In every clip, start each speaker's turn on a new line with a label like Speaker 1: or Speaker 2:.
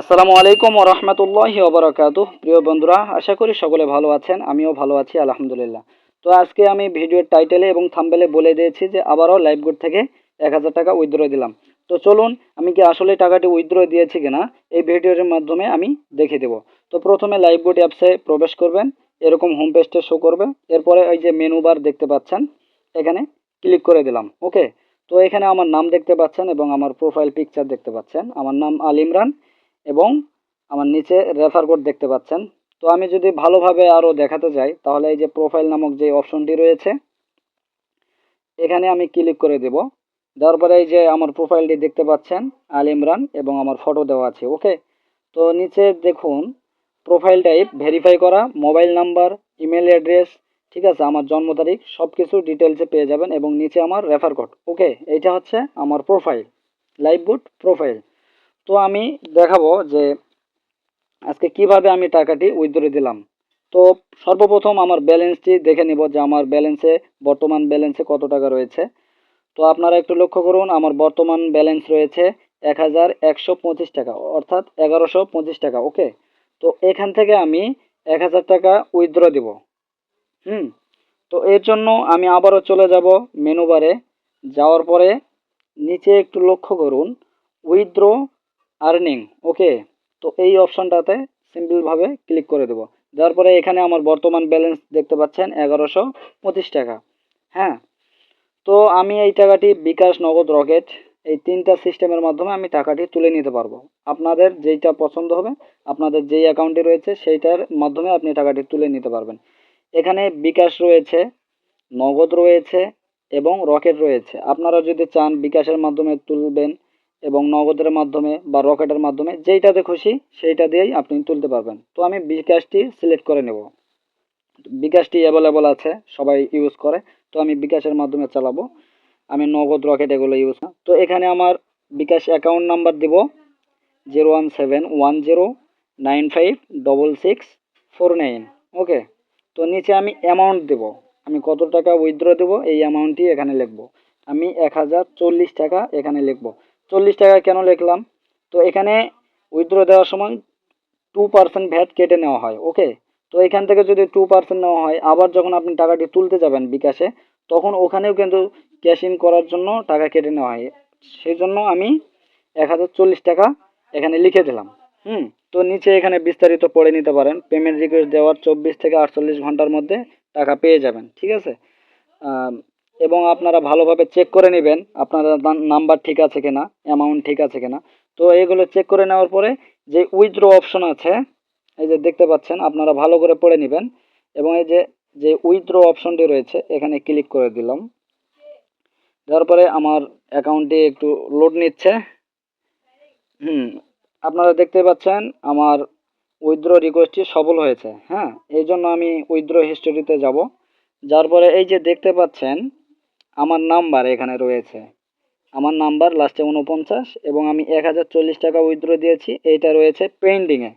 Speaker 1: আসসালামু আলাইকুম রহমতুল্লাহি ওবরাকাতু প্রিয় বন্ধুরা, আশা করি সকলে ভালো আছেন, আমিও ভালো আছি, আলহামদুলিল্লাহ। তো আজকে আমি ভিডিওর টাইটেলে এবং থাম্বেলে বলে দিয়েছি যে আবারও লাইভ গুড থেকে এক হাজার টাকা উইথড্র দিলাম। তো চলুন, আমি কি আসলে টাকাটি উইথড্র দিয়েছি কিনা, এই ভিডিওর মাধ্যমে আমি দেখে দেব। তো প্রথমে লাইভ গুড অ্যাপসে প্রবেশ করবেন, এরকম হোম পেজটা শো করবে, এরপরে ওই যে মেনু বার দেখতে পাচ্ছেন, এখানে ক্লিক করে দিলাম ওকে তো এখানে আমার নাম দেখতে পাচ্ছেন এবং আমার প্রোফাইল পিকচার দেখতে পাচ্ছেন, আমার নাম আল ইমরান এবং আমার নিচে রেফার কোড দেখতে পাচ্ছেন। তো আমি যদি ভালোভাবে আরও দেখাতে যাই, তাহলে এই যে প্রোফাইল নামক যে অপশনটি রয়েছে, এখানে আমি ক্লিক করে দেব। দেওয়ার পরে এই যে আমার প্রোফাইলটি দেখতে পাচ্ছেন, আল ইমরান এবং আমার ফটো দেওয়া আছে ওকে তো নিচে দেখুন প্রোফাইল টাইপ ভেরিফাই করা মোবাইল নাম্বার ইমেল অ্যাড্রেস ঠিক আছে? আমার জন্ম তারিখ সব কিছু ডিটেলসে পেয়ে যাবেন এবং নিচে আমার রেফার কোড ওকে এইটা হচ্ছে আমার প্রোফাইল লাইভ বুট প্রোফাইল তো আমি দেখাবো যে আজকে কীভাবে আমি টাকাটি উইথড্র দিলাম। তো সর্বপ্রথম আমার ব্যালেন্সটি দেখে নিব যে আমার ব্যালেন্সে বর্তমান ব্যালেন্সে কত টাকা রয়েছে। তো আপনারা একটু লক্ষ্য করুন, আমার বর্তমান ব্যালেন্স রয়েছে এক হাজার একশো পঁচিশ টাকা, অর্থাৎ এগারোশো পঁচিশ টাকা ওকে তো এখান থেকে আমি এক হাজার টাকা উইথড্র দিব। হুম? তো এর জন্য আমি আবারও চলে যাব মেনু বারে যাওয়ার পরে নিচে একটু লক্ষ্য করুন উইথড্র আর্নিং, ওকে? তো এই অপশনটাতে সিম্পলভাবে ক্লিক করে দেবো। দেওয়ার পরে এখানে আমার বর্তমান ব্যালেন্স দেখতে পাচ্ছেন এগারোশো পঁচিশ টাকা। হ্যাঁ? তো আমি এই টাকাটি বিকাশ নগদ রকেট, এই তিনটা সিস্টেমের মাধ্যমে আমি টাকাটি তুলে নিতে পারব। আপনাদের যেইটা পছন্দ হবে, আপনাদের যেই অ্যাকাউন্টে রয়েছে সেইটার মাধ্যমে আপনি টাকাটি তুলে নিতে পারবেন। এখানে বিকাশ রয়েছে, নগদ রয়েছে এবং রকেট রয়েছে। আপনারা যদি চান বিকাশের মাধ্যমে তুলবেন এবং নগদের মাধ্যমে বা রকেটের মাধ্যমে যেইটাতে খুশি সেইটা দিয়েই আপনি তুলতে পারবেন। তো আমি বিকাশটি সিলেক্ট করে নেব। বিকাশটি অ্যাভেলেবল আছে, সবাই ইউজ করে। তো আমি বিকাশের মাধ্যমে চালাবো। আমি নগদ রকেট এগুলো ইউজ তো এখানে আমার বিকাশ অ্যাকাউন্ট নাম্বার দিব zero one seven one zero nine five double six four nine okay তো নিচে আমি অ্যামাউন্ট দেব। আমি কত টাকা উইথড্র দেবো? এই অ্যামাউন্টটি এখানে লিখব। আমি এক হাজার চল্লিশ টাকা এখানে লিখব। চল্লিশ টাকা কেন লিখলাম? তো এখানে উইথড্র দেওয়ার সময় টু পার্সেন্ট ভ্যাট কেটে নেওয়া হয় ওকে তো এখান থেকে যদি টু পার্সেন্ট নেওয়া হয়, আবার যখন আপনি টাকাটি তুলতে যাবেন বিকাশে, তখন ওখানেও কিন্তু ক্যাশ ইন করার জন্য টাকা কেটে নেওয়া হয়। সেই জন্য আমি এক হাজার চল্লিশ টাকা এখানে লিখে দিলাম, হুম? তো নিচে এখানে বিস্তারিত পড়ে নিতে পারেন। পেমেন্ট রিকোয়েস্ট দেওয়ার চব্বিশ থেকে আটচল্লিশ ঘণ্টার মধ্যে টাকা পেয়ে যাবেন, ঠিক আছে? এবং আপনারা ভালোভাবে চেক করে নেবেন আপনার নাম্বার ঠিক আছে কিনা অ্যামাউন্ট ঠিক আছে কিনা। তো এগুলো চেক করে নেওয়ার পরে যে উইথড্র অপশন আছে, এই যে দেখতে পাচ্ছেন, আপনারা ভালো করে পড়ে নেবেন। এবং এই যে যে উইথড্র অপশনটি রয়েছে, এখানে ক্লিক করে দিলাম। দেওয়ার পরে আমার অ্যাকাউন্টটি একটু লোড নিচ্ছে। হুম, আপনারা দেখতে পাচ্ছেন, আমার উইথড্র রিকোয়েস্টটি সফল হয়েছে। হ্যাঁ এই জন্য আমি উইথড্র হিস্টোরিতে যাব। যার পরে এই যে দেখতে পাচ্ছেন আমার নাম্বার এখানে রয়েছে। আমার নাম্বার লাস্টে উনপঞ্চাশ এবং আমি এক হাজার চল্লিশ টাকা উইথড্র দিয়েছি। এইটা রয়েছে পেন্ডিংয়ে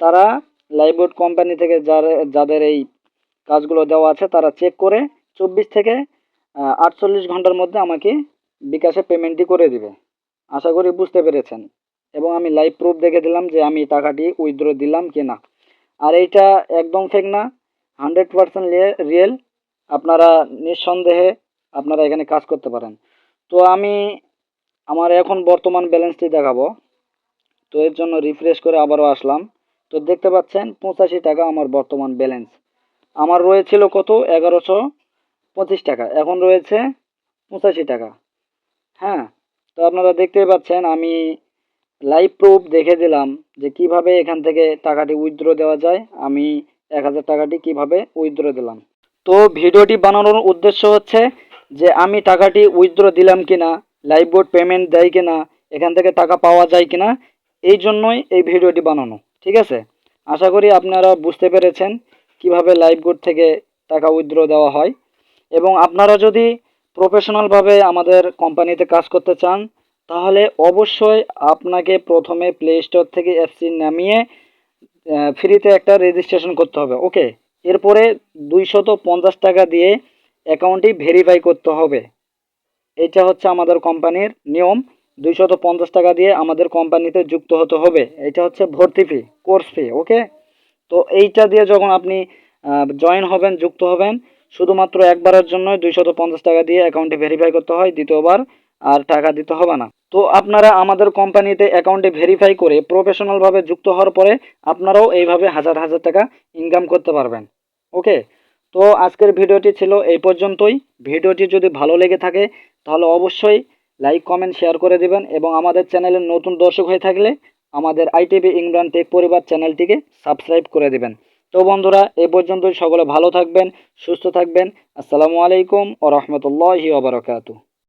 Speaker 1: তারা লাইভবোর্ড কোম্পানি থেকে যার, যাদের এই কাজগুলো দেওয়া আছে, তারা চেক করে চব্বিশ থেকে আটচল্লিশ ঘণ্টার মধ্যে আমাকে বিকাশে পেমেন্টটি করে দিবে। আশা করি বুঝতে পেরেছেন। এবং আমি লাইভ প্রুফ দেখে দিলাম যে আমি টাকাটি উইথড্র দিলাম কি না আর এইটা একদম ফেক না। হান্ড্রেড পারসেন্ট রিয়েল আপনারা নিঃসন্দেহে আপনারা এখানে কাজ করতে পারেন। তো আমি আমার এখন বর্তমান ব্যালেন্সটি দেখাবো। তো এর জন্য রিফ্রেশ করে আবারও আসলাম। তো দেখতে পাচ্ছেন, পঁচাশি টাকা আমার বর্তমান ব্যালেন্স আমার রয়েছিল কত? এগারোশো পঁচিশ টাকা। এখন রয়েছে পঁচাশি টাকা। হ্যাঁ তো আপনারা দেখতেই পাচ্ছেন, আমি লাইভ প্রুফ দেখে দিলাম যে কীভাবে এখান থেকে টাকাটি উইথড্র দেওয়া যায়। আমি এক হাজার টাকাটি কীভাবে উইথড্র দিলাম। তো ভিডিওটি বানানোর উদ্দেশ্য হচ্ছে যে আমি টাকাটি উইথড্র দিলাম কিনা লাইভ বোর্ড পেমেন্ট দেয় কিনা, এখান থেকে টাকা পাওয়া যায় কিনা, এই জন্যই এই ভিডিওটি বানানো, ঠিক আছে? আশা করি আপনারা বুঝতে পেরেছেন কীভাবে লাইভ বোর্ড থেকে টাকা উইথড্র দেওয়া হয়। এবং আপনারা যদি প্রফেশনালভাবে আমাদের কোম্পানিতে কাজ করতে চান, তাহলে অবশ্যই আপনাকে প্রথমে প্লে স্টোর থেকে অ্যাপসি নামিয়ে ফ্রিতে একটা রেজিস্ট্রেশন করতে হবে ওকে এরপরে দুইশত পঞ্চাশ টাকা দিয়ে অ্যাকাউন্টটি ভেরিফাই করতে হবে। এটা হচ্ছে আমাদের কোম্পানির নিয়ম। দুইশত পঞ্চাশ টাকা দিয়ে আমাদের কোম্পানিতে যুক্ত হতে হবে। এটা হচ্ছে ভর্তি ফি কোর্স ফি ওকে তো এইটা দিয়ে যখন আপনি জয়েন হবেন, যুক্ত হবেন, শুধুমাত্র একবারের জন্য দুইশত পঞ্চাশ টাকা দিয়ে অ্যাকাউন্টে ভেরিফাই করতে হয়, দ্বিতীয়বার আর টাকা দিতে হবে না। তো আপনারা আমাদের কোম্পানিতে অ্যাকাউন্টে ভেরিফাই করে প্রফেশনালভাবে যুক্ত হওয়ার পরে আপনারাও এইভাবে হাজার হাজার টাকা ইনকাম করতে পারবেন ওকে তো আজকের ভিডিওটি ছিল এই পর্যন্তই। ভিডিওটি যদি ভালো লেগে থাকে, তাহলে অবশ্যই লাইক, কমেন্ট, শেয়ার করে দিবেন এবং আমাদের চ্যানেলের নতুন দর্শক হয়ে থাকলে আমাদের আইটিভি ইমরান টেক পরিবার চ্যানেলটিকে সাবস্ক্রাইব করে দেবেন। তো বন্ধুরা, এ পর্যন্তই। সকলে ভালো থাকবেন, সুস্থ থাকবেন। আসসালামু আলাইকুম ও রহমতুল্লাহি ওবরাকাতু